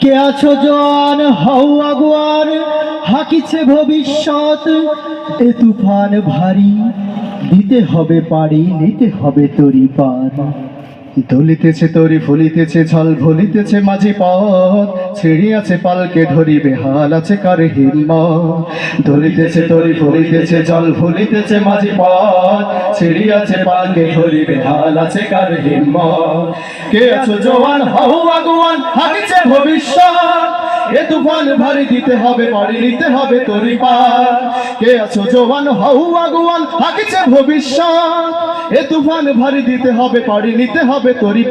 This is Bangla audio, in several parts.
কে আছো জোয়ান? হও আগুয়ার। হাকিছে ভবিষ্যৎ। এ তুফান ভারী। দিতে হবে পারি, নিতে হবে তরি পার। দলিতেছে তরি, ফুলিতেছে ছল ভুলিতেছে মাঝি পথ। ছিঁড়ি আছে পালকে ধরিবে হাল আছে কার হিম্ম দলিতেছে তরি, ফুলিতেছে জল ভুলিতেছে মাঝি পথ। ছিঁড়ি আছে পালকে ধরিবে হাল আছে কার হিম্ম কে আছো জওয়ান হও আগুয়ান হাকিছে ভবিষ্যৎ? এ তুফান ভারী দিতে হবে পারি নিতে হবে তরি পার। কে আছো জওয়ান হও আগুয়ান, হাকিছে ভবিষ্যৎ। এ তুফান ভারী দিতে হবে পারি নিতে হবে তরি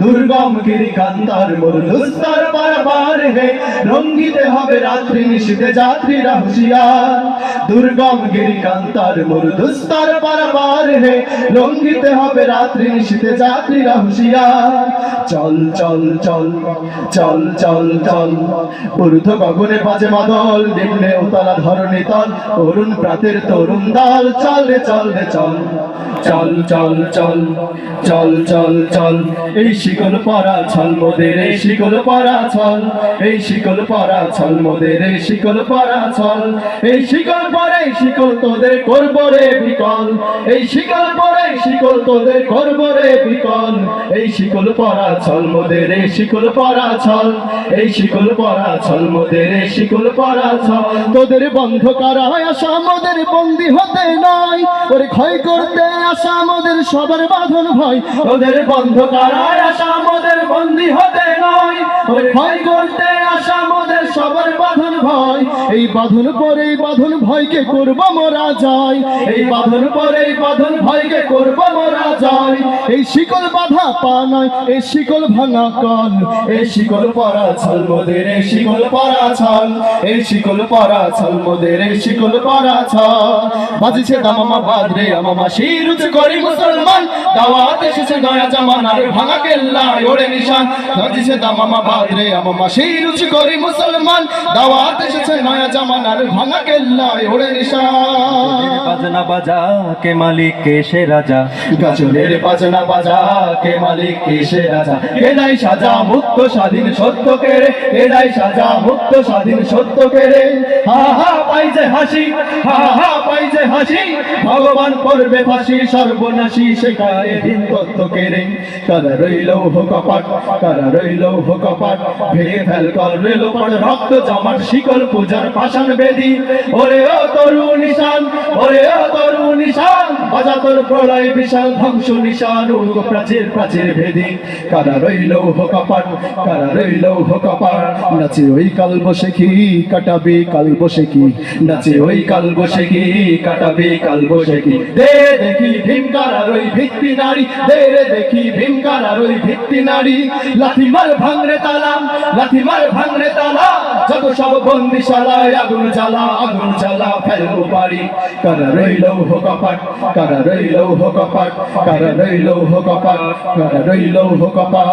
দুর্গম গিরি কান্তার মরুদুস্তার পারাবার হে, রঙ্গিতে হবে রাত্রি নিশীতে যাত্রীরা হুঁশিয়ার। দুর্গম গিরি কান্তার মরুদুস্তার পারাবার হে, রঙ্গিতে হবে রাত্রি নিশীতে যাত্রীরা হুঁশিয়ার। চল চল চল চল চল চল। ঊর্ধ্ব গগনে বাজে মাদল, নিম্নে উতলা ধরণী তল, অরুণ প্রাতের তরুণ দল। চল রে চল রে, চল চল চল চল চল চল চল। এই শিকল পরা ছল মোদের, এই শিকল পরা ছল, এই শিকল পরা ছল মোদের, এই শিকল পরা ছল। এই শিকল পরে শিকল তোদের করব রে বিকল। এই শিকল পরে শিকল তোদের করব রে বিকল। এই শিকল পরা ছল মোদের শিকল পরা ছল এই শিকল পরা ছল মোদের শিকল পরা ছল তোদের বন্ধ করা আসা মোদের বন্দি হতে নয় ওরে ক্ষয় করতে আসা মোদের সবার বাঁধন ভয়। তোদের বন্ধ করা আসা মোদের বন্দি হতে নয় ওরে ক্ষয় করতে আসা মোদের সবার বাঁধন ভয়। এই বাঁধন পরে বাঁধন ভয়কে করব মোরা যায়। এই বাঁধন পরে বাঁধন ভয়কে করব মোরা যায়। এই শিকল বাধা পা নয় এই শিকল ভাঙা কল। এই শিকল পরা ছল মোদের, এই শিকল পরা ছল। এই শিকল পরা ছল মোদের, এই শিকল পরা ছল। বাজিছে দামামা বাদরে আমামা শির করি মুসলমান। দাওয়াত এসেছে নয়া জামানার ভাঙা কেল্লায় ওড়ে নিশান। বাজিছে দামামা বাদরে আমামা শির করি মুসলমান। দাওয়াত এসেছে নয়া জামানার ভাঙা কেল্লায় ওড়ে নিশান। বাজনা বাজা কে মালিক কে সে রাজা? গাজনের বাজনা বাজা কে মালিক কে সে রাজা? কেদাই সাজা মুক্ত স্বাধীন সত্য কেড়ে কেদাই সাজা মুক্ত স্বাধীন সত্য কেড়ে হা হা পাই যে হাসি হা হা পাই যে হাসি ভগবান করবে ফাঁসি সর্বনাশী শেখায় দিন তত্ত্ব কেড়ে কারা রইল হো কপাট কারা রইল হো কপাট ভেঙে ফেল কর রেল রক্ত জমাট শিকল পূজার পাষাণ বেদি। ওরে ও তরু নিশান, ওরে ও তরু নিশান, বাজা তোর প্রলয় বিশাল ধ্বংস নিশান, উর্গ প্রাচীর প্রাচীর ভেদি কারা রইল হো কপাট কারা রইল হো কপাট নাচে ওই কাল বসে কি কাটাবে কাল বসে কি? নাচে ওই কাল বসে কি কাটাবে কাল বসে কি? দে দেখি ভীমকার আর ওই ভিত্তি নারী, দে রে দেখি ভীমকার আর ওই ভিত্তি নারী। লাথি মার ভাঙরে তালাম, লাথি মার ভাঙরে তালা যত সব বন্দিশালায় আগুন জ্বালা আগুন জ্বালা, ফেলব পারি কারা রইল হো কপাট, কারা রইল হো কপাট, কারা রইল হো কপাট, কারা রইল হো কপাট।